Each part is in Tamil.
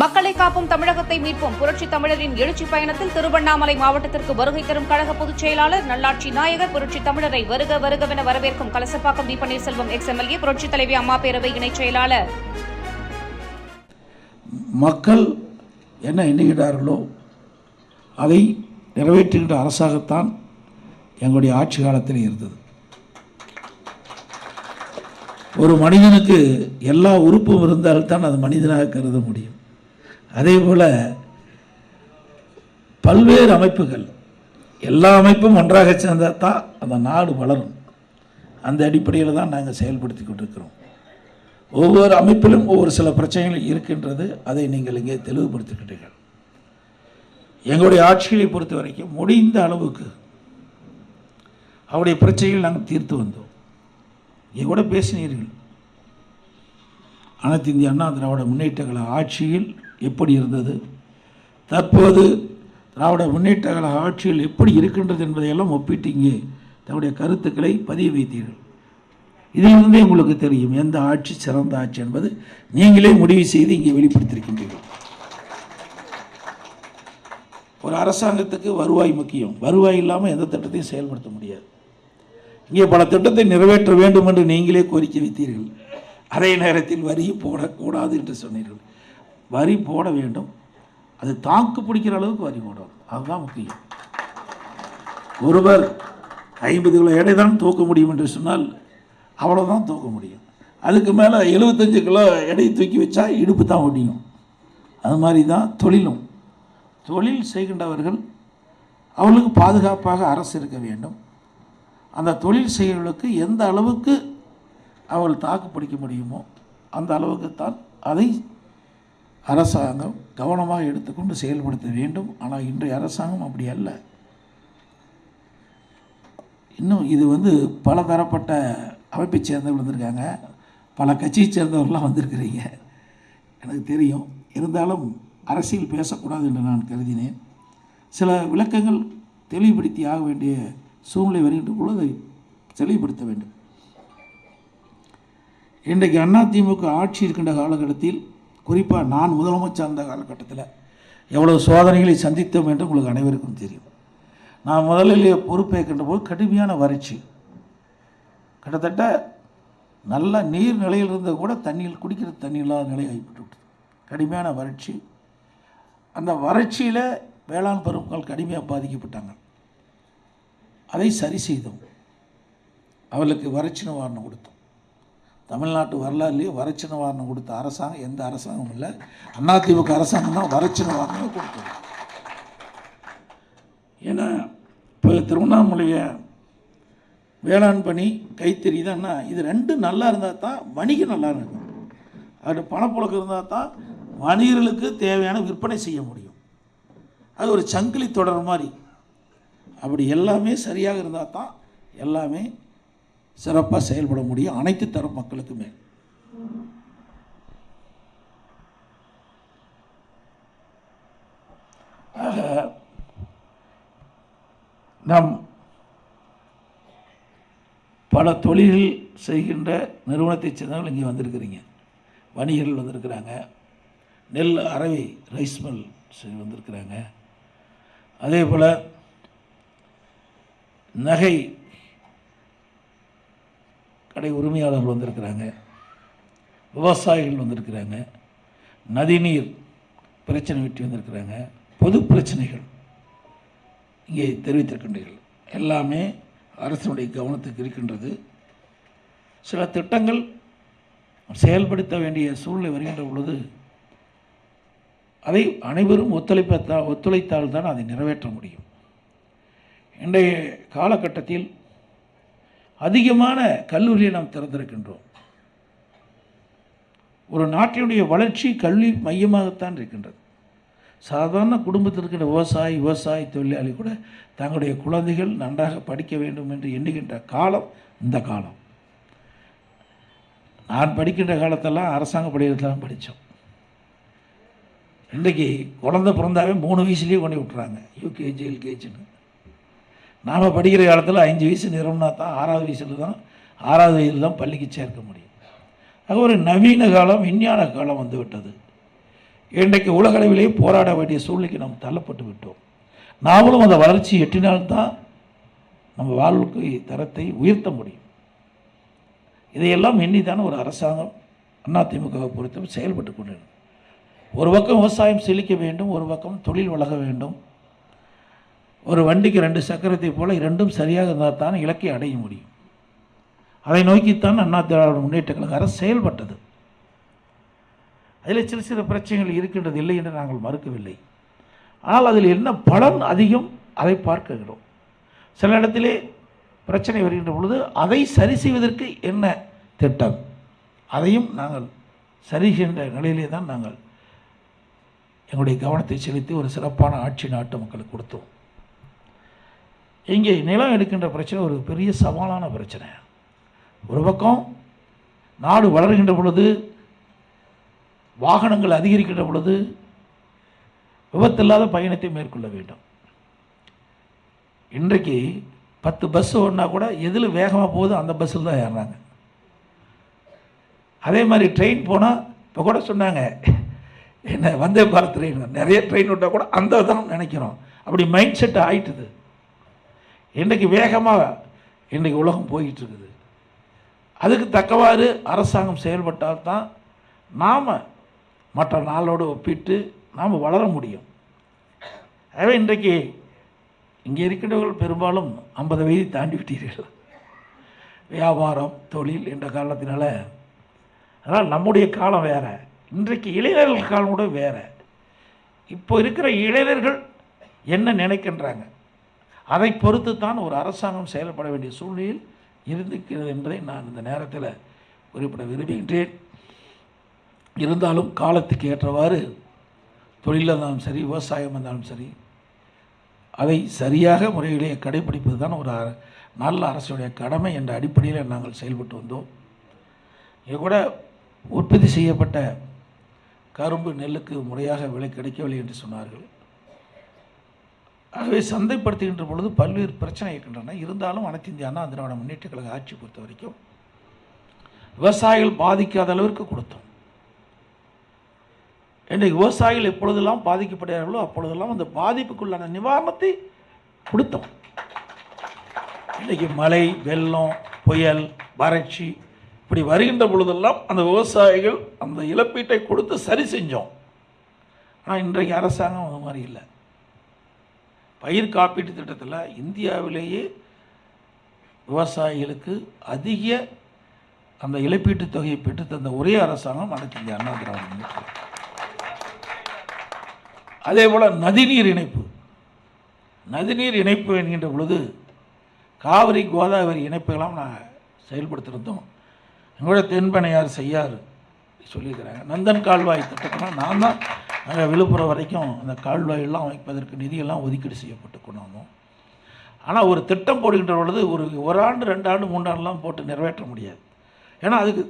மக்களை காப்போம் தமிழகத்தை மீட்போம். புரட்சி தமிழரின் எழுச்சி பயணத்தில் திருவண்ணாமலை மாவட்டத்திற்கு வருகை தரும் கழக பொதுச் செயலாளர் நல்லாட்சி நாயகர் புரட்சி தமிழரை வருக வருகவென வரவேற்கும் Kalasapakkam T Panneerselvam ex MLA புரட்சி தலைவி அம்மா பேரவை இணைச் செயலாளர். மக்கள் என்ன எண்ணுகிறார்களோ அதை நிறைவேற்றுகின்ற அரசாகத்தான் எங்களுடைய ஆட்சி காலத்தில் இருந்தது. ஒரு மனிதனுக்கு எல்லா உறுப்பும் இருந்தால்தான் அது மனிதனாக கருத முடியும். அதே போல் பல்வேறு அமைப்புகள் எல்லா அமைப்பும் ஒன்றாக சேர்ந்தால் தான் அந்த நாடு வளரும். அந்த அடிப்படையில் தான் நாங்கள் செயல்படுத்தி கொண்டிருக்கிறோம். ஒவ்வொரு அமைப்பிலும் ஒவ்வொரு சில பிரச்சனைகள் இருக்கின்றது. அதை நீங்கள் இங்கே தெளிவுபடுத்திக்கிட்டீர்கள் எங்களுடைய ஆட்சிகளை பொறுத்த வரைக்கும் முடிந்த அளவுக்கு அவருடைய பிரச்சனைகள் நாங்கள் தீர்த்து வந்தோம். கூட பேசினீர்கள். அனைத்து இந்திய அண்ணா திராவிட முன்னேற்ற கழக ஆட்சியில் எப்படி இருந்தது? தற்போது திராவிட முன்னேற்ற கழக ஆட்சியில் எப்படி இருக்கின்றது என்பதையெல்லாம் ஒப்பிட்டீங்க. இங்கே தன்னுடைய கருத்துக்களை பதிய வைத்தீர்கள். இதிலிருந்தே உங்களுக்கு தெரியும் எந்த ஆட்சி சிறந்த ஆட்சி என்பது நீங்களே முடிவு செய்து இங்கே வெளிப்படுத்தியிருக்கின்றீர்கள். ஒரு அரசாங்கத்துக்கு வருவாய் முக்கியம். வருவாய் இல்லாமல் எந்த திட்டத்தையும் செயல்படுத்த முடியாது. இங்கே பல திட்டத்தை நிறைவேற்ற வேண்டும் என்று நீங்களே கோரிக்கை வைத்தீர்கள். அதே நேரத்தில் வரி போடக்கூடாது என்று சொன்னீர்கள். வரி போட வேண்டும். அது தாக்கு பிடிக்கிற அளவுக்கு வரி போடணும். அதுதான் முக்கியம். ஒருவர் ஐம்பது கிலோ எடை தான் தூக்க முடியும் என்று சொன்னால் அவ்வளோதான் தூக்க முடியும். அதுக்கு மேலே எழுபத்தஞ்சு கிலோ எடை தூக்கி வச்சா இடுப்பு தான் ஒடியும். அது மாதிரி தான் தொழிலும். தொழில் செய்கின்றவர்கள் அவர்களுக்கு பாதுகாப்பாக அரசு இருக்க வேண்டும். அந்த தொழில் செய்கிறவர்களுக்கு எந்த அளவுக்கு அவர்கள் தாக்கு பிடிக்க முடியுமோ அந்த அளவுக்கு தான் அதை அரசாங்கம் கவனமாக எடுத்துக்கொண்டு செயல்படுத்த வேண்டும். ஆனால் இன்றைய அரசாங்கம் அப்படி அல்ல. இன்னும் இது வந்து பல தரப்பட்ட அமைப்பை சேர்ந்தவர்கள் வந்திருக்காங்க. பல கட்சியை சேர்ந்தவர்கள்லாம் வந்திருக்கிறீங்க. எனக்கு தெரியும். இருந்தாலும் அரசியல் பேசக்கூடாது என்று நான் கருதினேன். சில விளக்கங்கள் தெளிவுபடுத்தி ஆக வேண்டிய சூழ்நிலை வருகின்ற பொழுது அதை தெளிவுபடுத்த வேண்டும். இன்றைக்கு அதிமுக ஆட்சி இருக்கின்ற காலகட்டத்தில் குறிப்பாக நான் முதலமைச்சர் அந்த காலகட்டத்தில் எவ்வளவு சோதனைகளை சந்தித்தோம் என்று உங்களுக்கு அனைவருக்கும் தெரியும். நான் முதலில் பொறுப்பேற்கின்ற போது கடுமையான வறட்சி. கிட்டத்தட்ட நல்ல நீர் நிலையில் இருந்தது கூட தண்ணியில் குடிக்கிற தண்ணி இல்லாத நிலை ஆகிவிட்டு விட்டது கடுமையான வறட்சி. அந்த வறட்சியில் வேளாண் பருப்புகள் கடுமையாக பாதிக்கப்பட்டாங்க. அதை சரி செய்தோம். அவளுக்கு வரட்சணை வாரணம் கொடுத்தோம். தமிழ்நாட்டு வரலாறுலேயே வரட்சணை வாரணம் கொடுத்த அரசாங்கம் எந்த அரசாங்கமும் இல்லை. அதிமுக அரசாங்கம் தான் வரட்சணை வாரணம் கொடுத்தோம் ஏன்னா இப்போ திருவண்ணாமலையை வேளாண் பணி கைத்தறி தான்னா இது ரெண்டும் நல்லா இருந்தால் தான் வணிகம் நல்லா இருக்கும். அது பணப்புழக்கம் இருந்தால் தான் வணிகர்களுக்கு தேவையான விற்பனை செய்ய முடியும். அது ஒரு சங்கிலி தொடர் மாதிரி. அப்படி எல்லாமே சரியாக இருந்தால் தான் எல்லாமே சிறப்பாக செயல்பட முடியும். அனைத்து தர மக்களுக்குமே. ஆக நாம் பல தொழில்கள் செய்கின்ற நிறுவனத்தைச் சேர்ந்தவர்கள் இங்கே வந்திருக்கிறீங்க. வணிகர்கள் வந்திருக்கிறாங்க. நெல் அரவை ரைஸ் மில் வந்திருக்கிறாங்க. அதே போல் நகை கடை உரிமையாளர்கள் வந்திருக்கிறாங்க விவசாயிகள் வந்திருக்கிறாங்க நதிநீர் பிரச்சனை வெட்டி வந்திருக்கிறாங்க பொது பிரச்சனைகள் இங்கே தெரிவித்திருக்கின்றீர்கள். எல்லாமே அரசினுடைய கவனத்துக்கு இருக்கின்றது. சில திட்டங்கள் செயல்படுத்த வேண்டிய சூழ்நிலை வருகின்ற பொழுது அதை அனைவரும் ஒத்துழைப்பத்தா ஒத்துழைத்தால் தான் அதை நிறைவேற்ற முடியும். இன்றைய காலகட்டத்தில் அதிகமான கல்லூரியை நாம் திறந்திருக்கின்றோம். ஒரு நாட்டினுடைய வளர்ச்சி கல்வி மையமாகத்தான் இருக்கின்றது. சாதாரண குடும்பத்தில் இருக்கிற விவசாயி விவசாய தொழிலாளி கூட தங்களுடைய குழந்தைகள் நன்றாக படிக்க வேண்டும் என்று எண்ணுகின்ற காலம் இந்த காலம். நான் படிக்கின்ற காலத்தெல்லாம் அரசாங்க பள்ளியில் தான் படித்தோம். இன்றைக்கி குழந்தை பிறந்தாவே மூணு வயசுலேயே கொண்டு விட்டுறாங்க. யூகேஜி எல்கேஜின்னு நாம் படிக்கிற காலத்தில் அஞ்சு வயசு நிறுவனா தான் ஆறாவது வயசில் தான் ஆறாவது வயதில் தான் பள்ளிக்கு சேர்க்க முடியும். ஆக ஒரு நவீன காலம் விஞ்ஞான காலம் வந்து விட்டது. இன்றைக்கு உலகளவிலேயே போராட வேண்டிய சூழ்நிலைக்கு நாம் தள்ளப்பட்டு விட்டோம். நாமளும் அந்த வளர்ச்சி எட்டினால்தான் நம்ம வாழ்க்கை தரத்தை உயர்த்த முடியும். இதையெல்லாம் எண்ணித்தான ஒரு அரசாங்கம் அதிமுகவை பொறுத்தவரை செயல்பட்டு கொண்டிருந்தது ஒரு பக்கம் விவசாயம் செழிக்க வேண்டும் ஒரு பக்கம் தொழில் வளர வேண்டும். ஒரு வண்டிக்கு ரெண்டு சக்கரத்தை போல இரண்டும் சரியாக இருந்தால் தான் இலக்கை அடைய முடியும். அதை நோக்கித்தான் அண்ணா திராவிட முன்னேற்ற கழக அரசு செயல்பட்டது. அதில் சிறு சிறு பிரச்சனைகள் இருக்கின்றது இல்லை என்று நாங்கள் மறுக்கவில்லை. ஆனால் அதில் என்ன பலன் அதிகம் அதை பார்க்கிறோம். சில இடத்திலே பிரச்சனை வருகின்ற பொழுது அதை சரி செய்வதற்கு என்ன திட்டம்? அதையும் நாங்கள் சரி செய்கின்ற நிலையிலே தான் நாங்கள் எங்களுடைய கவனத்தை செலுத்தி ஒரு சிறப்பான ஆட்சி நாட்டு மக்களுக்கு கொடுத்தோம். இங்கே நிலம் எடுக்கின்ற பிரச்சனை ஒரு பெரிய சவாலான பிரச்சனை. ஒரு பக்கம் நாடு வளர்கின்ற பொழுது வாகனங்கள் அதிகரிக்கின்ற பொழுது விபத்தில்லாத பயணத்தை மேற்கொள்ள வேண்டும். இன்றைக்கு பத்து பஸ் ஓடினா கூட எதில் வேகமாக போகுதோ அந்த பஸ்ஸில் தான் ஏறுறாங்க. அதே மாதிரி ட்ரெயின் போனால் இப்போ கூட சொன்னாங்க என்ன வந்தே பாரத் ட்ரெயின் நிறைய ட்ரெயின் விட்டால் கூட அந்த தான் நினைக்கிறோம். அப்படி மைண்ட் செட் ஆயிட்டுது. இன்றைக்கு வேகமாக இன்றைக்கு உலகம் போயிட்டுருக்குது. அதுக்கு தக்கவாறு அரசாங்கம் செயல்பட்டால் தான் நாம் மற்ற நாளோடு ஒப்பிட்டு நாம் வளர முடியும். எனவே இன்றைக்கு இங்கே இருக்கின்றவர்கள் பெரும்பாலும் ஐம்பது வயதை தாண்டி விட்டீர்கள். வியாபாரம் தொழில் என்ற காரணத்தினால. அதனால் நம்முடைய காலம் வேறு. இன்றைக்கு இளைஞர்கள் காலம் கூட வேறு. இப்போ இருக்கிற இளைஞர்கள் என்ன நினைக்கின்றாங்க? அதை பொறுத்து தான் ஒரு அரசாங்கம் செயல்பட வேண்டிய சூழ்நிலையில் இருந்திருக்கிறது என்பதை நான் இந்த நேரத்தில் குறிப்பிட விரும்புகின்றேன். இருந்தாலும் காலத்துக்கு ஏற்றவாறு தொழிலாக இருந்தாலும் சரி விவசாயம் இருந்தாலும் சரி அதை சரியாக முறையிலே கடைபிடிப்பது தான் ஒரு அ- நல்ல அரசுடைய கடமை என்ற அடிப்படையில் நாங்கள் செயல்பட்டு வந்தோம். இங்கே கூட உற்பத்தி செய்யப்பட்ட கரும்பு நெல்லுக்கு முறையாக விலை கிடைக்கவில்லை என்று சொன்னார்கள். ஆகவே சந்தைப்படுத்துகின்ற பொழுது பல்வேறு பிரச்சனை இருக்கின்றன. இருந்தாலும் அனைத்து இந்திய அண்ணா திராவிட முன்னேற்ற கழக ஆட்சி பொறுத்த வரைக்கும் விவசாயிகள் பாதிக்காத அளவிற்கு கொடுத்தோம். இன்றைக்கு விவசாயிகள் எப்பொழுதெல்லாம் பாதிக்கப்படுகிறார்களோ அப்பொழுதெல்லாம் அந்த பாதிப்புக்குள்ளான நிவாரணத்தை கொடுத்தோம். இன்றைக்கி மழை வெள்ளம் புயல் வறட்சி இப்படி வருகின்ற பொழுதெல்லாம் அந்த விவசாயிகள் அந்த இழப்பீட்டை கொடுத்து சரி செஞ்சோம். ஆனால் இன்றைக்கு அரசாங்கம் அது மாதிரி இல்லை. பயிர் காப்பீட்டு திட்டத்தில் இந்தியாவிலேயே விவசாயிகளுக்கு அதிக அந்த இழப்பீட்டுத் தொகையை பெற்று தந்த ஒரே அரசாங்கம் அனைத்து இந்திய அண்ணா திராவிட முன்னேற்ற அதே போல் நதிநீர் இணைப்பு. நதிநீர் இணைப்பு என்கின்ற பொழுது காவிரி கோதாவரி இணைப்புகளாம் நான் செயல்படுத்திருந்தோம் எங்களோட தென்பனையார் செய்யார் சொல்லியிருக்கிறாங்க. நந்தன் கால்வாய் திட்டத்தெல்லாம் நான் தான் விழுப்புரம் வரைக்கும் அந்த கால்வாயெல்லாம் அமைப்பதற்கு நிதியெல்லாம் ஒதுக்கீடு செய்யப்பட்டு கொண்டு வந்தோம். ஆனால் ஒரு திட்டம் போடுகின்ற பொழுது ஒரு ஒரு ஆண்டு ரெண்டு ஆண்டு மூன்றாண்டுலாம் போட்டு நிறைவேற்ற முடியாது. ஏன்னா அதுக்கு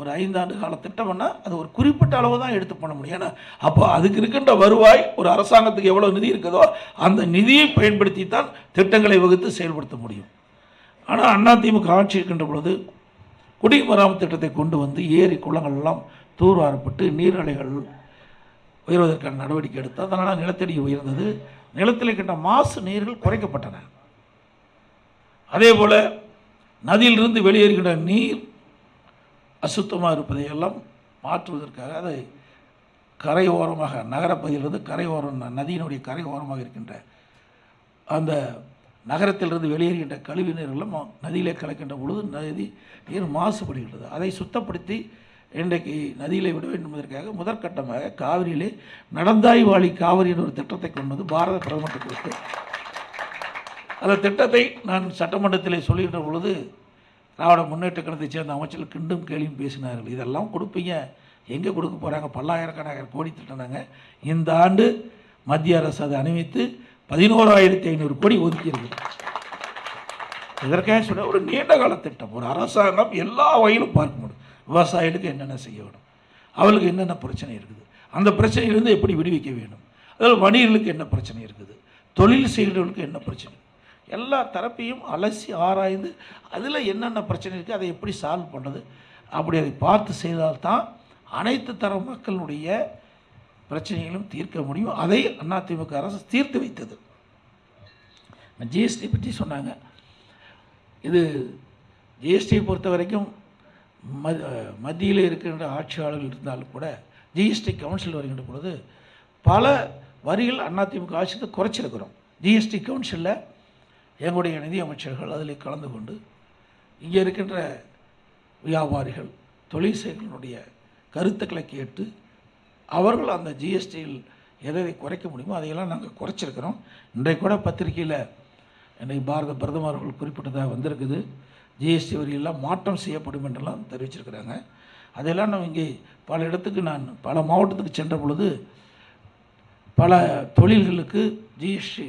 ஒரு ஐந்தாண்டு கால திட்டம்னா அது ஒரு குறிப்பிட்ட அளவு தான் எடுத்து பண்ண முடியும். ஏன்னா அப்போ அதுக்கு இருக்கின்ற வருவாய் ஒரு அரசாங்கத்துக்கு எவ்வளோ நிதி இருக்குதோ அந்த நிதியை பயன்படுத்தி தான் திட்டங்களை வகுத்து செயல்படுத்த முடியும். ஆனால் அதிமுக ஆட்சி இருக்கின்ற பொழுது குடிமராமத்து திட்டத்தை கொண்டு வந்து ஏரி குளங்கள் எல்லாம் தூர்வாரப்பட்டு நீர்நிலைகள் உயர்வதற்கான நடவடிக்கை எடுத்து அதனால் நிலத்தடி உயர்ந்தது. நிலத்தில் இருக்கின்ற மாசு நீர்கள் குறைக்கப்பட்டன. அதே போல் நதியிலிருந்து வெளியேறுகின்ற நீர் அசுத்தமாக இருப்பதையெல்லாம் மாற்றுவதற்காக அதை கரையோரமாக நகரப்பகுதியிலிருந்து கரை ஓரம் நதியினுடைய கரை ஓரமாக இருக்கின்ற அந்த நகரத்திலிருந்து வெளியேறுகின்ற கழிவு நீர்களும் நதியிலே கலக்கின்ற பொழுது நதி நீர் மாசுபடுகின்றது. அதை சுத்தப்படுத்தி இன்றைக்கு நதியில் விட வேண்டும் என்பதற்காக முதற்கட்டமாக காவிரியிலே நடந்தாய் வாழி காவிரி என்ற ஒரு திட்டத்தை கொண்டு வந்து பாரத பிரதமருக்கு கொடுத்து அந்த திட்டத்தை நான் சட்டமன்றத்தில் சொல்லுகின்ற பொழுது திராவிட முன்னேற்ற கழகத்தைச் சேர்ந்த அமைச்சர்கள் கிண்டும் கேள்வியும் பேசினார்கள். இதெல்லாம் கொடுப்பீங்க. எங்கே கொடுக்க போகிறாங்க பல்லாயிரக்கணக்கான கோடி திட்டினாங்க இந்த ஆண்டு மத்திய அரசு அதை அணிவித்து பதினோராயிரத்தி ஐநூறு கோடி ஒதுக்கியிருக்கு. இதற்காக சொன்ன ஒரு நீண்ட கால திட்டம். ஒரு அரசாங்கம் எல்லா வகையிலும் பார்க்க முடியும். விவசாயிகளுக்கு என்னென்ன செய்ய வேணும்? அவளுக்கு என்னென்ன பிரச்சனை இருக்குது? அந்த பிரச்சனையிலிருந்து எப்படி விடுவிக்க வேண்டும்? அதில் வணிகர்களுக்கு என்ன பிரச்சனை இருக்குது? தொழில் செய்கிறவர்களுக்கு என்ன பிரச்சனை? எல்லா தரப்பையும் அலசி ஆராய்ந்து அதில் என்னென்ன பிரச்சனை இருக்குது அதை எப்படி சால்வ் பண்ணுறது அப்படி அதை பார்த்து செய்தால்தான் அனைத்து தர மக்களுடைய பிரச்சனைகளும் தீர்க்க முடியும். அதை அதிமுக அரசு தீர்த்து வைத்தது. ஜிஎஸ்டி பற்றி சொன்னாங்க. இது ஜிஎஸ்டியை பொறுத்த வரைக்கும் மத்தியில் இருக்கின்ற ஆட்சியாளர்கள் இருந்தாலும் கூட ஜிஎஸ்டி கவுன்சில் வருகின்ற பொழுது பல வரிகள் அதிமுக ஆட்சியத்தை குறைச்சிருக்கிறோம். ஜிஎஸ்டி கவுன்சிலில் எங்களுடைய நிதியமைச்சர்கள் அதில் கலந்து கொண்டு இங்கே இருக்கின்ற வியாபாரிகள் தொழில் செய்களுடைய கருத்துக்களை கேட்டு அவர்கள் அந்த ஜிஎஸ்டியில் எதை குறைக்க முடியுமோ அதையெல்லாம் நாங்கள் குறைச்சிருக்கிறோம். இன்றைக்கு கூட பத்திரிக்கையில் இன்றைக்கு பாரத பிரதமர் அவர்கள் குறிப்பிட்டதாக வந்திருக்குது. ஜிஎஸ்டி வரியெல்லாம் மாற்றம் செய்யப்படும் என்றெல்லாம் தெரிவிச்சிருக்கிறாங்க. அதையெல்லாம் நான் இங்கே பல இடத்துக்கு நான் பல மாவட்டத்துக்கு சென்ற பொழுது பல தொழில்களுக்கு ஜிஎஸ்டி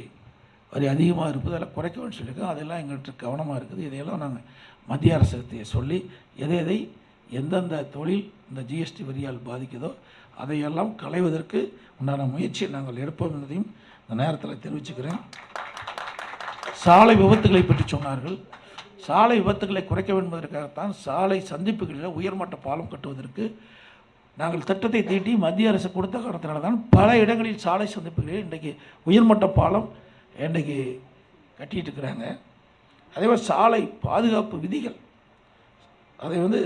வரி அதிகமாக இருப்பது அதெல்லாம் குறைக்கணும்னு சொல்லியிருக்கோம். அதெல்லாம் எங்கள்கிட்ட கவனமாக இருக்குது. இதையெல்லாம் நாங்கள் மத்திய அரசு சொல்லி எதை எதை எந்தெந்த தொழில் இந்த ஜிஎஸ்டி வரியால் பாதிக்குதோ அதையெல்லாம் களைவதற்கு உண்டான முயற்சியை நாங்கள் எடுப்போம் என்பதையும் இந்த நேரத்தில் தெரிவிச்சுக்கிறேன். சாலை விபத்துகளை பற்றி சொன்னார்கள். சாலை விபத்துகளை குறைக்க வேண்டும் என்பதற்காகத்தான் சாலை சந்திப்புகளில் உயர்மட்ட பாலம் கட்டுவதற்கு நாங்கள் திட்டத்தை தீட்டி மத்திய அரசு கொடுத்த காரணத்தினால தான் பல இடங்களில் சாலை சந்திப்புகளில் இன்றைக்கு உயர்மட்ட பாலம் இன்றைக்கு கட்டிகிட்டு இருக்கிறாங்க. அதே மாதிரி சாலை பாதுகாப்பு விதிகள். அதை வந்து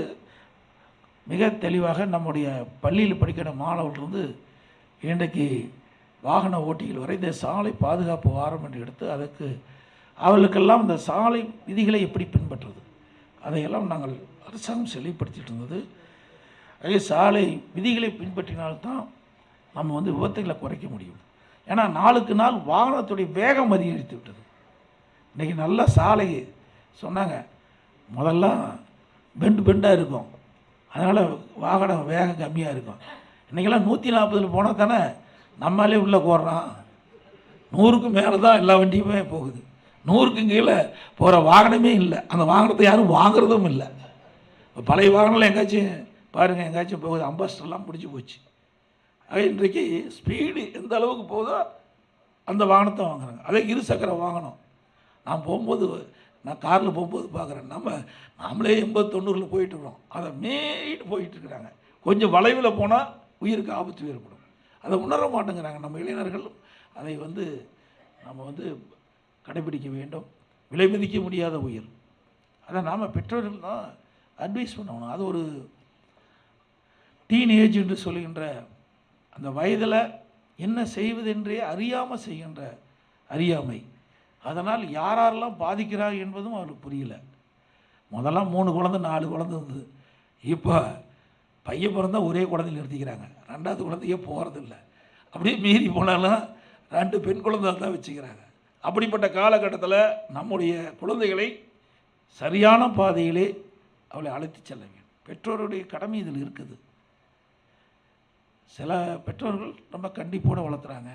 மிக தெளிவாக நம்முடைய பள்ளியில் படிக்கிற மாணவர்களிருந்து இன்றைக்கு வாகன ஓட்டிகள் வரை இந்த சாலை பாதுகாப்பு வாரம் என்று எடுத்து அதற்கு அவர்களுக்கெல்லாம் இந்த சாலை விதிகளை எப்படி பின்பற்றுறது அதையெல்லாம் நாங்கள் அரசாங்கம் செழிப்படுத்திட்டு இருந்தது. அதே சாலை விதிகளை பின்பற்றினால்தான் நம்ம வந்து விபத்துகளை குறைக்க முடியும். ஏன்னா நாளுக்கு நாள் வாகனத்துடைய வேகம் அதிகரித்து விட்டது. இன்றைக்கி நல்லா சாலை சொன்னாங்க. முதல்லாம் பெண்டு பெண்டாக இருக்கும். அதனால் வாகனம் வேகம் கம்மியாக இருக்கும். இன்றைக்கெல்லாம் நூற்றி நாற்பதில் போனால் தானே நம்மளே உள்ளே போடுறான் நூறுக்கு மேலே தான் எல்லா வண்டியுமே போகுது. நூறுக்கு கீழே போகிற வாகனமே இல்லை. அந்த வாகனத்தை யாரும் வாங்குறதும் இல்லை. இப்போ பழைய வாகனம்லாம் எங்காச்சும் பாருங்கள் எங்காச்சும் போகுது. அம்பாஸ்டர்லாம் பிடிச்சி போச்சு. ஆக இன்றைக்கு ஸ்பீடு எந்த அளவுக்கு போகுதோ அந்த வாகனத்தை வாங்குறாங்க. அதே இருசக்கர வாகனம். நான் போகும்போது நான் காரில் போகும்போது பார்க்குறேன் நம்ம நாமளே எண்பது தொண்ணூறில் போயிட்டுருக்கோம் அதை மேயிட்டு போயிட்டுருக்குறாங்க கொஞ்சம் வளைவில் போனால் உயிருக்கு ஆபத்து ஏற்படும். அதை உணர மாட்டேங்கிறாங்க நம்ம இளைஞர்களும் அதை வந்து நம்ம வந்து கடைபிடிக்க வேண்டும். விலை மதிக்க முடியாத உயிர். அதை நாம் பெற்றோர்கள் தான் அட்வைஸ் பண்ணணும். அது ஒரு டீன் ஏஜ் என்று சொல்கின்ற அந்த வயதில் என்ன செய்வதென்றே அறியாமல் செய்கின்ற அறியாமை. அதனால் யாரெல்லாம் பாதிக்கிறார் என்பதும் அவருக்கு புரியல. முதல்ல மூணு குழந்தை நாலு குழந்தை இருந்தது. இப்போ பையன் பிறந்தால் ஒரே குழந்தை நிறுத்திக்கிறாங்க ரெண்டாவது குழந்தையே போகிறதில்ல அப்படியே மீறி போனாலும் ரெண்டு பெண் குழந்தை தான் வச்சுக்கிறாங்க. அப்படிப்பட்ட காலகட்டத்தில் நம்முடைய குழந்தைகளை சரியான பாதையிலே அவளை அழைத்து செல்ல வேண்டும். பெற்றோருடைய கடமை இதில் இருக்குது. சில பெற்றோர்கள் ரொம்ப கண்டிப்போடு வளர்த்துறாங்க.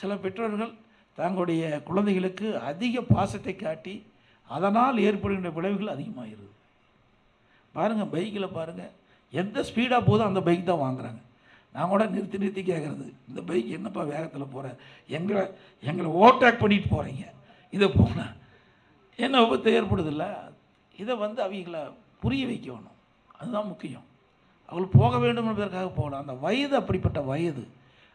சில பெற்றோர்கள் தங்களுடைய குழந்தைகளுக்கு அதிக பாசத்தை காட்டி அதனால் ஏற்படுகின்ற விளைவுகள் அதிகமாகிறது பாருங்கள் பைக்கில் பாருங்கள் எந்த ஸ்பீடாக போதும் அந்த பைக் தான் வாங்குறாங்க. நான் கூட நிறுத்தி நிறுத்தி கேட்குறது இந்த பைக் என்னப்பா வேகத்தில் போகிற எங்களை எங்களை ஓவர்டேக் பண்ணிட்டு போகிறீங்க இதை போனால் என்ன விபத்து ஏற்படுதில்ல? இதை வந்து அவங்கள புரிய வைக்கணும். அதுதான் முக்கியம். அவர்கள் போக வேண்டும் என்பதற்காக போகலாம் அந்த வயது அப்படிப்பட்ட வயது.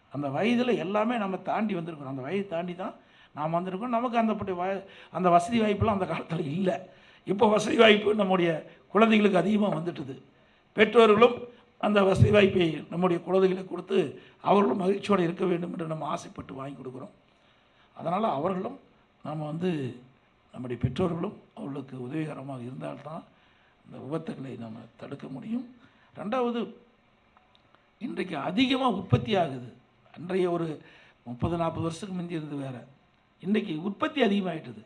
அந்த வயதில் எல்லாமே நம்ம தாண்டி வந்திருக்கிறோம் அந்த வயது தாண்டி தான் நாம் வந்திருக்கோம். நமக்கு அந்த வய அந்த வசதி வாய்ப்பெல்லாம் அந்த காலத்தில் இல்லை. இப்போ வசதி வாய்ப்பு நம்முடைய குழந்தைகளுக்கு அதிகமாக வந்துட்டுது. பெற்றோர்களும் அந்த வசதி வாய்ப்பை நம்முடைய குழந்தைகளை கொடுத்து அவர்களும் மகிழ்ச்சியோடு இருக்க வேண்டும் என்று நம்ம ஆசைப்பட்டு வாங்கி கொடுக்குறோம். அதனால் அவர்களும் நம்ம வந்து நம்முடைய பெற்றோர்களும் அவர்களுக்கு உதவிகரமாக இருந்தால்தான் இந்த விபத்துகளை நம்ம தடுக்க முடியும். ரெண்டாவது இன்றைக்கு அதிகமாக உற்பத்தி ஆகுது. அன்றைய ஒரு முப்பது நாற்பது வருஷத்துக்கு முந்தி இருந்து வேறு. இன்றைக்கி உற்பத்தி அதிகமாகிட்டுது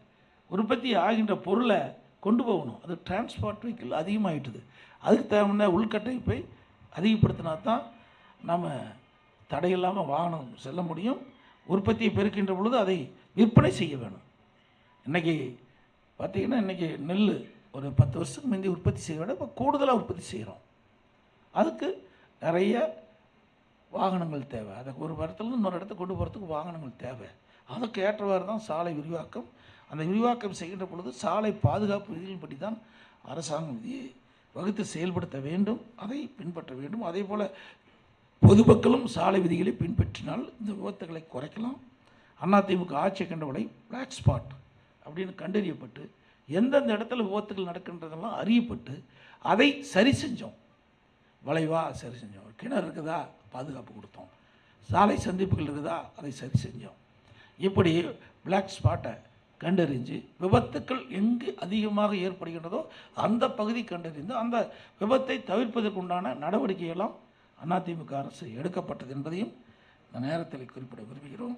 உற்பத்தி ஆகின்ற பொருளை கொண்டு போகணும். அது டிரான்ஸ்போர்ட் வெஹிக்கிள் அதிகமாகிட்டுது அதுக்கு தேவையான உள்கட்டமைப்பை அதிகப்படுத்தினா தான் நம்ம தடையில்லாமல் வாகனம் செல்ல முடியும். உற்பத்தியை பெருக்கின்ற பொழுது அதை விற்பனை செய்ய வேணும். இன்றைக்கி பார்த்திங்கன்னா இன்றைக்கி நெல் ஒரு பத்து வருஷத்துக்கு முந்தி உற்பத்தி செய்ய விட இப்போ கூடுதலாக உற்பத்தி செய்கிறோம் அதுக்கு நிறைய வாகனங்கள் தேவை. அதை ஒரு இடத்துல இன்னொரு இடத்துக்கு கொண்டு போகிறதுக்கு வாகனங்கள் தேவை. அதுக்கு ஏற்றவாறு தான் சாலை விரிவாக்கம். அந்த விரிவாக்கம் செய்கின்ற பொழுது சாலை பாதுகாப்பு விதிகளின்படி தான் அரசாங்கம் விதியை வகுத்து செயல்படுத்த வேண்டும் அதை பின்பற்ற வேண்டும். அதே போல் பொதுமக்களும் சாலை விதிகளை பின்பற்றினால் இந்த விபத்துகளை குறைக்கலாம். அதிமுக ஆட்சி கண்டவளை பிளாக் ஸ்பாட் அப்படின்னு கண்டறியப்பட்டு எந்தெந்த இடத்துல விபத்துகள் நடக்கின்றதெல்லாம் அறியப்பட்டு அதை சரி செஞ்சோம். வளைவா சரி செஞ்சோம். கிணறு இருக்குதா? பாதுகாப்பு கொடுத்தோம். சாலை சந்திப்புகள் இருக்குதா? அதை சரி செஞ்சோம். இப்படி பிளாக் ஸ்பாட்டை கண்டறிஞ்சு விபத்துக்கள் எங்கு அதிகமாக ஏற்படுகின்றதோ அந்த பகுதி கண்டறிந்து அந்த விபத்தை தவிர்ப்பதற்குண்டான நடவடிக்கையெல்லாம் அதிமுக அரசு எடுக்கப்பட்டது என்பதையும் இந்த நேரத்தில் குறிப்பிட விரும்புகிறோம்.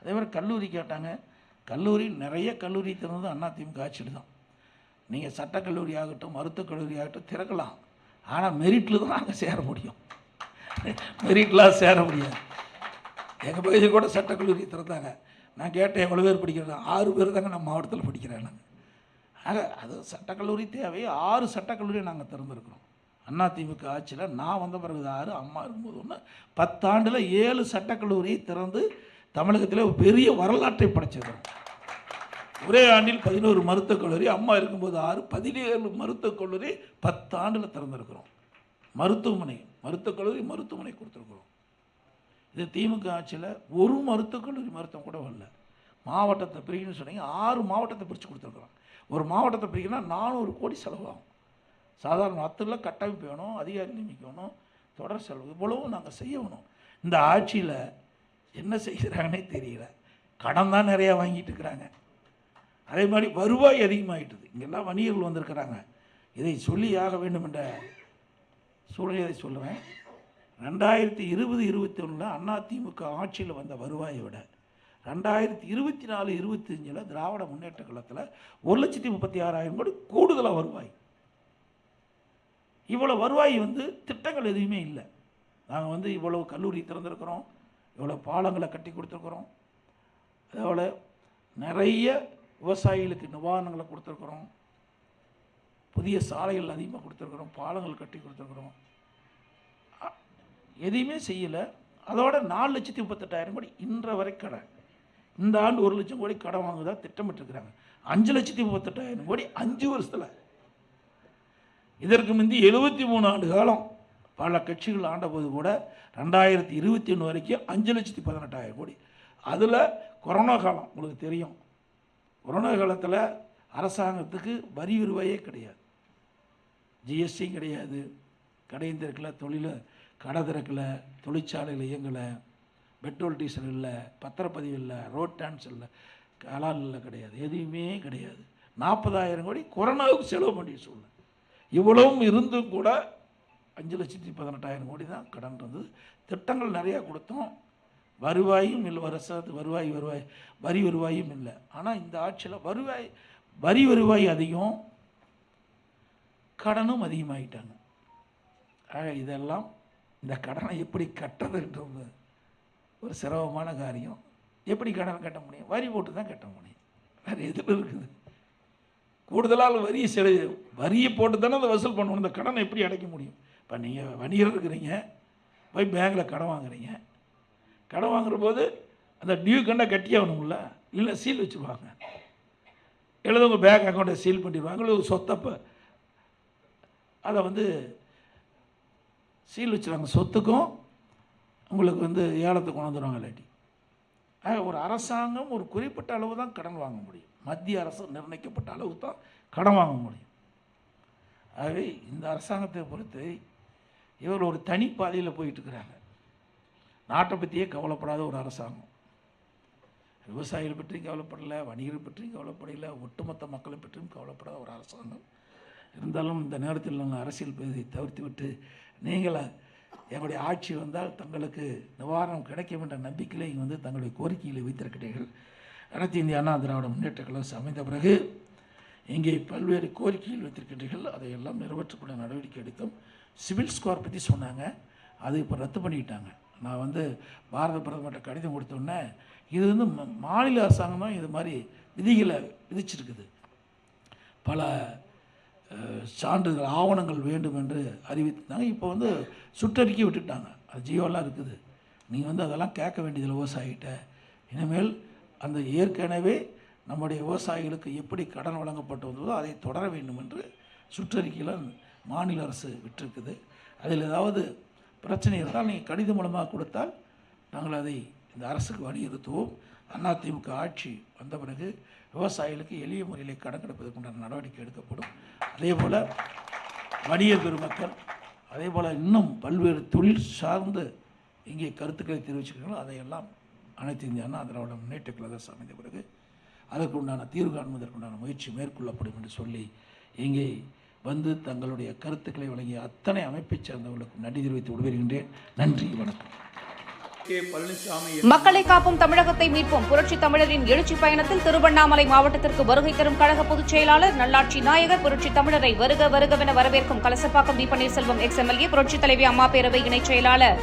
அதே மாதிரி கல்லூரி கேட்டாங்க. கல்லூரி நிறைய கல்லூரி திறந்தது அதிமுக ஆட்சியில் தான். நீங்கள் சட்டக்கல்லூரி ஆகட்டும் மருத்துவக் கல்லூரி ஆகட்டும் திறக்கலாம். ஆனால் மெரிட்டில் தான் நாங்கள் சேர முடியும். மெரிட்லாம் சேர முடியாது. எங்கள் பகுதியில் கூட சட்டக்கல்லூரி திறந்தாங்க. நான் கேட்டேன் எவ்வளோ பேர் படிக்கிறாங்க? ஆறு பேர் தாங்க நம்ம மாவட்டத்தில் படிக்கிறேன் ஆக அது சட்டக்கல்லூரி தேவை ஆறு சட்டக்கல்லூரியை நாங்கள் திறந்துருக்குறோம். அண்ணா திமுக ஆட்சியில் நான் வந்த பிறகு ஆறு அம்மா இருக்கும்போது ஒன்று பத்தாண்டில் ஏழு சட்டக்கல்லூரியை திறந்து தமிழகத்தில் ஒரு பெரிய வரலாற்றை படைச்சிருக்கிறோம் ஒரே ஆண்டில் பதினோரு மருத்துவக் கல்லூரி அம்மா இருக்கும்போது ஆறு பதினேழு மருத்துவக் கல்லூரி பத்தாண்டில் திறந்துருக்குறோம் திறந்திருக்கிறோம். மருத்துவமனை மருத்துவக் கல்லூரி மருத்துவமனை கொடுத்துருக்குறோம். இது திமுக ஆட்சியில் ஒரு மருத்துவக் கல்லூரி மருத்துவம் கூட வரல. மாவட்டத்தை பிரிக்கணும்னு சொன்னீங்க ஆறு மாவட்டத்தை பிரித்து கொடுத்துருக்குறோம். ஒரு மாவட்டத்தை பிரிக்கணும்னா நானூறு கோடி செலவாகும். சாதாரண அத்துல கட்டமைப்பு வேணும் அதிகாரி நியமிக்கணும் தொடர் செலவு இவ்வளவும் நாங்கள் செய்யணும் இந்த ஆட்சியில் என்ன செய்கிறாங்கன்னே தெரியல. கடன் தான் நிறையா வாங்கிட்டு இருக்கிறாங்க. அதே மாதிரி வருவாய் அதிகமாகிட்டுது இங்கெல்லாம் வணிகர்கள் வந்திருக்கிறாங்க. இதை சொல்லி ஆக வேண்டும் என்ற சூழ்நிலை சொல்லுவேன் ரெண்டாயிரத்தி இருபது இருபத்தி ஒன்றில் அதிமுக ஆட்சியில் வந்த வருவாயை விட ரெண்டாயிரத்தி இருபத்தி நாலு இருபத்தஞ்சில் திராவிட முன்னேற்ற கழகத்தில் ஒரு லட்சத்தி முப்பத்தி ஆறாயிரம் கோடி கூடுதலாக வருவாய். இவ்வளோ வருவாய் வந்து திட்டங்கள் எதுவுமே இல்லை. நாங்கள் வந்து இவ்வளோ கல்லூரி திறந்திருக்கிறோம் இவ்வளோ பாலங்களை கட்டி கொடுத்துருக்குறோம் அதோட நிறைய விவசாயிகளுக்கு நிவாரணங்களை கொடுத்துருக்குறோம் புதிய சாலைகள் அதிகமாக கொடுத்துருக்குறோம் பாலங்கள் கட்டி கொடுத்துருக்குறோம். எதையுமே செய்யலை. அதோட நாலு லட்சத்தி முப்பத்தெட்டாயிரம் கோடி இன்ற வரை கடன். இந்த ஆண்டு ஒரு லட்சம் கோடி கடன் வாங்குதா திட்டமிட்டிருக்கிறாங்க. அஞ்சு லட்சத்தி முப்பத்தெட்டாயிரம் கோடி அஞ்சு வருஷத்தில். இதற்கு முந்தி எழுபத்தி மூணு ஆண்டு காலம் பல கட்சிகள் ஆண்டபோது கூட ரெண்டாயிரத்தி இருபத்தி ஒன்று வரைக்கும் அஞ்சு லட்சத்தி பதினெட்டாயிரம் கோடி. அதில் கொரோனா காலம் உங்களுக்கு தெரியும். கொரோனா காலத்தில் அரசாங்கத்துக்கு வரி வருவாயே கிடையாது. ஜிஎஸ்டி கிடையாது. கடையும் திறக்கல கடை திறக்கலை தொழிற்சாலைகள் இயங்கலை பெட்ரோல் டீசல் இல்லை பத்திரப்பதிவு இல்லை ரோட் டான்ஸ் இல்லை கலால் இல்லை கிடையாது எதுவுமே கிடையாது. நாற்பதாயிரம் கோடி கொரோனாவுக்கு செலவு பண்ணி சொல்ல இவ்வளவும் இருந்தும் கூட அஞ்சு லட்சத்தி பதினெட்டாயிரம் கோடி தான் கடன் இருந்தது. திட்டங்கள் நிறையா கொடுத்தோம். வருவாயும் இல்லை வருஷத்து வருவாய் வருவாய் வரி வருவாயும் இல்லை. ஆனால் இந்த ஆட்சியில் வருவாய் வரி வருவாய் அதிகம் கடனும் அதிகமாகிட்டாங்க ஆக இதெல்லாம் இந்த கடனை எப்படி கட்டுறதுன்றது ஒரு சிரமமான காரியம். எப்படி கடனை கட்ட முடியும்? வரி போட்டு தான் கட்ட முடியும். வேறு எதில் இருக்குது? கூடுதலாக வரியை செலு வரியை போட்டு தானே அதை வசூல் பண்ணணும். இந்த கடனை எப்படி அடைக்க முடியும்? இப்போ நீங்கள் வணிகர் இருக்கிறீங்க போய் பேங்கில் கடன் வாங்குறீங்க. கடன் வாங்குற போது அந்த டியூ கண்டை கட்டியாகணும்ல இல்லை சீல் வச்சுருவாங்க. எழுத உங்கள் பேங்க் அக்கௌண்ட்டை சீல் பண்ணிடுவாங்க. இல்லை ஒரு சொத்தப்போ அதை வந்து சீல் வச்சுருவாங்க சொத்துக்கும் உங்களுக்கு வந்து ஏலத்துக்கு கொண்டு வந்துடுவாங்க இல்லாட்டி. ஆக ஒரு அரசாங்கம் ஒரு குறிப்பிட்ட அளவு தான் கடன் வாங்க முடியும். மத்திய அரசு நிர்ணயிக்கப்பட்ட அளவு தான் கடன் வாங்க முடியும். ஆகவே இந்த அரசாங்கத்தை பொறுத்து இவர் ஒரு தனி பாதையில் போயிட்டு இருக்கிறாங்க. நாட்டை பற்றியே கவலைப்படாத ஒரு அரசாங்கம். விவசாயிகள் பற்றியும் கவலைப்படலை வணிகர்கள் பற்றியும் கவலைப்படலை ஒட்டுமொத்த மக்களை பற்றியும் கவலைப்படாத ஒரு அரசாங்கம். இருந்தாலும் இந்த நேரத்தில் நாங்கள் அரசியல் பகுதியை தவிர்த்து விட்டு நீங்கள் எங்களுடைய ஆட்சி வந்தால் தங்களுக்கு நிவாரணம் கிடைக்கும் என்ற நம்பிக்கையில் இங்கே வந்து தங்களுடைய கோரிக்கைகளை வைத்திருக்கிறீர்கள். அனைத்து இந்திய அண்ணா திராவிட முன்னேற்ற கழகம் அமைந்த பிறகு இங்கே பல்வேறு கோரிக்கைகள் வைத்திருக்கிறீர்கள் அதையெல்லாம் நிறைவேற்றக்கூடிய நடவடிக்கை எடுத்தோம். சிவில் ஸ்கோர் பற்றி சொன்னாங்க. அது இப்போ ரத்து பண்ணிக்கிட்டாங்க நான் வந்து பாரத பிரதமர்கிட்ட கடிதம் கொடுத்தோன்னே இது வந்து மாநில அரசாங்கம் தான் இது மாதிரி விதிகளை விதிச்சிருக்குது. பல சான்றிதழ் ஆவணங்கள் வேண்டும் என்று அறிவித்தாங்க. இப்போ வந்து சுற்றறிக்கை விட்டுட்டாங்க. அது ஜியோலாம் இருக்குது. நீங்கள் வந்து அதெல்லாம் கேட்க வேண்டியதில்லை விவசாயிகிட்ட. இனிமேல் அந்த ஏற்கனவே நம்முடைய விவசாயிகளுக்கு எப்படி கடன் வழங்கப்பட்டு வந்ததோ அதை தொடர வேண்டும் என்று சுற்றறிக்கையில் மாநில அரசு விட்டிருக்குது. அதில் ஏதாவது பிரச்சனை இருந்தால் நீங்கள் கடிதம் மூலமாக கொடுத்தால் நாங்கள் அதை இந்த அரசுக்கு வலியுறுத்துவோம் அதிமுக ஆட்சி வந்த பிறகு விவசாயிகளுக்கு எளிய முறையில் கடன் கொடுப்பதற்குண்டான நடவடிக்கை எடுக்கப்படும். அதே போல் வணிக பெருமக்கள் அதே போல் இன்னும் பல்வேறு தொழில் சார்ந்த இங்கே கருத்துக்களை தெரிவிச்சிருக்கிறோம் அதையெல்லாம் அனைத்து இந்திய அண்ணா திராவிட முன்னேற்ற கழக அமைந்த பிறகு அதற்கு உண்டான தீர்வு காண்பதற்குண்டான முயற்சி மேற்கொள்ளப்படும் என்று சொல்லி இங்கே வந்து தங்களுடைய கருத்துக்களை வழங்கிய அத்தனை அமைப்பைச் சேர்ந்தவர்களுக்கும் நன்றி தெரிவித்து விடுவிருக்கின்றேன் நன்றி வணக்கம். மக்களை காப்போம் தமிழகத்தை மீட்போம். புரட்சி தமிழரின் எழுச்சி பயணத்தில் திருவண்ணாமலை மாவட்டத்திற்கு வருகை தரும் கழக பொதுச் செயலாளர் நல்லாட்சி நாயகர் புரட்சி தமிழரை வருக வருகவென வரவேற்கும் Kalasapakkam V Panneerselvam ex MLA புரட்சித் தலைவி அம்மா பேரவை இணைச் செயலாளர்.